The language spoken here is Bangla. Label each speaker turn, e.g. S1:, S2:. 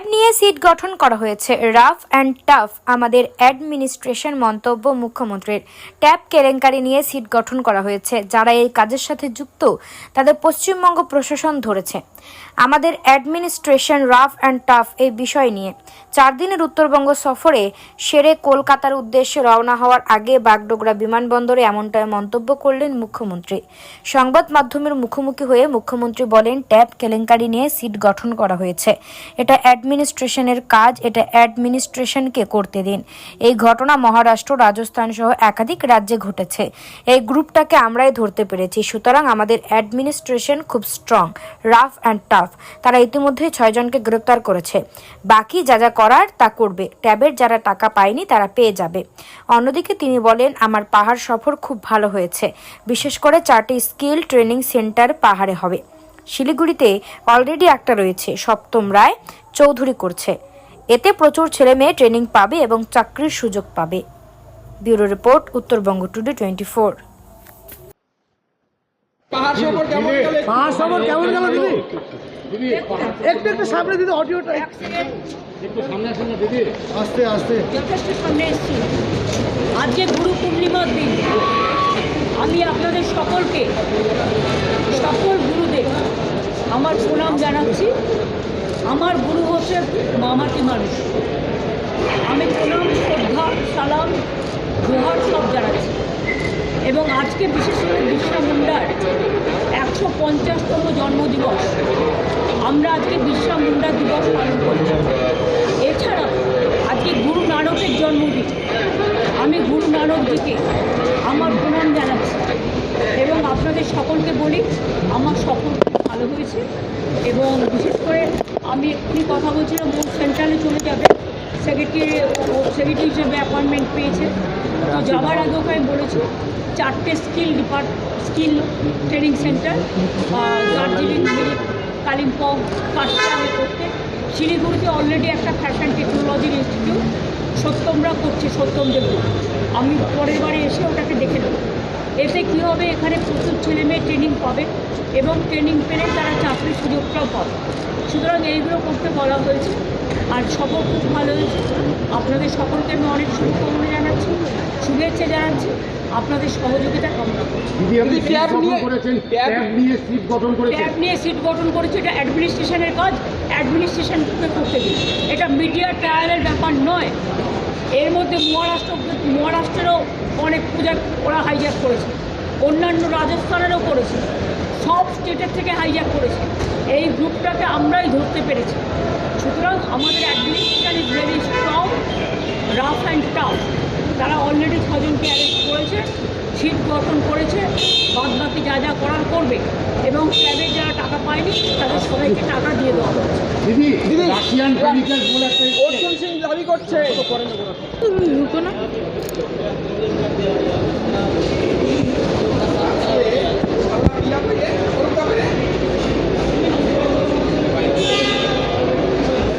S1: ট্যাব নিয়ে সিট গঠন করা হয়েছে। রাফ অ্যান্ড টাফ আমাদের অ্যাডমিনিস্ট্রেশন মন্তব্য মুখ্যমন্ত্রীর। ট্যাব কেলেঙ্কারি নিয়ে সিট গঠন করা হয়েছে। যারা এই কাজের সাথে যুক্ত, তাদের পশ্চিমবঙ্গ প্রশাসন ধরেছে। আমাদের অ্যাডমিনিস্ট্রেশন রাফ অ্যান্ড টাফ এই বিষয় নিয়ে। চার দিনের উত্তরবঙ্গ সফরে সেরে কলকাতার উদ্দেশ্যে রওনা হওয়ার আগে বাগডোগরা বিমানবন্দরে এমনটাই মন্তব্য করলেন মুখ্যমন্ত্রী। সংবাদ মাধ্যমের মুখোমুখি হয়ে মুখ্যমন্ত্রী বলেন ট্যাব কেলেঙ্কারি নিয়ে সিট গঠন করা হয়েছে। এটা অ্যাডমিনিস্ট্রেশনের কাজ, এটা অ্যাডমিনিস্ট্রেশনকে করতে দিন। এই ঘটনা মহারাষ্ট্র, রাজস্থান সহ একাধিক রাজ্যে ঘটেছে। এই গ্রুপটাকে আমরাই ধরতে পেরেছি। সুতরাং আমাদের অ্যাডমিনিস্ট্রেশন খুব স্ট্রং রাফ অ্যান্ড টাফ তারা ইতিমধ্যে ছয়জনকে গ্রেপ্তার করেছে। বাকি যা যা করার তা করবে। ট্যাবের যারা টাকা পায়নি, তারা পেয়ে যাবে। অন্যদিকে তিনি বলেন, আমার পাহাড় সফর খুব ভালো হয়েছে। বিশেষ করে চারটি স্কিল ট্রেনিং সেন্টার পাহাড়ে হবে। শিলিগুড়িতে অলরেডি একটা রয়েছে সপ্তম রায় চৌধুরী করছে। এতে প্রচুর ছেলে মেয়ে ট্রেনিং পাবে এবং চাকরির সুযোগ পাবে। Bureau report Uttarbanga today twenty four.
S2: পাহাড় সফর কেমন গেল?
S3: পাঁচ নম্বর কেমন গেল দিদি? একটু একটু সামনে দিদি আস্তে আস্তে।
S4: যথেষ্ট সামনে এসেছি। আজকে গুরু পূর্ণিমার দিন। আমি আপনাদের সকলকে আমার প্রণাম জানাচ্ছি। আমার গুরু হচ্ছে মামাটি মানুষ আমি প্রণাম, শ্রদ্ধা, সালাম জোহার সব জানাচ্ছি। এবং আজকে বিশেষ করে বিরসা মুন্ডার একশো পঞ্চাশতম জন্মদিবস। আমরা আজকে বিরসা মুন্ডা দিবস পালন করছি এছাড়াও আজকে গুরু নানকের জন্মদিন। আমি গুরু নানকজিকে আমার প্রণাম জানাচ্ছি এবং আপনাদের সকলকে বলি আমার খুব ভালো হয়েছে এবং বিশেষ করে আমি এক্ষুনি কথা বলছিলাম ওর সেন্ট্রালে চলে যাবে সেক্রেটারি সেক্রেটারি হিসেবে অ্যাপয়েন্টমেন্ট পেয়েছে। তো যাওয়ার আগে ওকে আমি বলেছি চারটে skill depart skill training centre Darjeeling Kalimpong কাশ্মীরে করতে। শিলিগুড়িতে অলরেডি একটা ফ্যাশন টেকনোলজির ইনস্টিটিউট সত্যমরা করছে সত্যম দেব আমি পরের বারে এসে ওটাকে দেখে নেব। এতে কী হবে? এখানে প্রচুর ছেলে মেয়ে ট্রেনিং পাবে এবং ট্রেনিং পেলে তারা চাকরির সুযোগটাও পাবে। সুতরাং এইগুলো করতে বলা হয়েছে। আর সফর খুব ভালো হয়েছে। আপনাদের সকলকে আমি অনেক শুভকামনা জানাচ্ছি শুভেচ্ছা জানাচ্ছি। আপনাদের সহযোগিতা কামনা করছি।
S2: ট্যাব নিয়ে
S3: সিট গঠন
S4: করেছে এটা অ্যাডমিনিস্ট্রেশনের কাজ। অ্যাডমিনিস্ট্রেশনকে করতে দিন এটা মিডিয়া ট্রায়ালের ব্যাপার নয়। এর মধ্যে মহারাষ্ট্র মহারাষ্ট্রেরও পূজা ওরা হাইজ্যাক করেছে। অন্যান্য রাজস্থানেরও করেছে। সব স্টেটের থেকে হাইজ্যাক করেছে। এই গ্রুপটাকে আমরাই ধরতে পেরেছি। সুতরাং আমাদের administration is very strong rough and tough তারা অলরেডি ছজনকে অ্যারেস্ট করেছে সিট গঠন করেছে বাদ বাকি যা যা করার করবে। এবং ক্যাবের যারা টাকা পায়নি তাদের সবাইকে টাকা দিয়ে দেওয়া হচ্ছে
S2: করছে।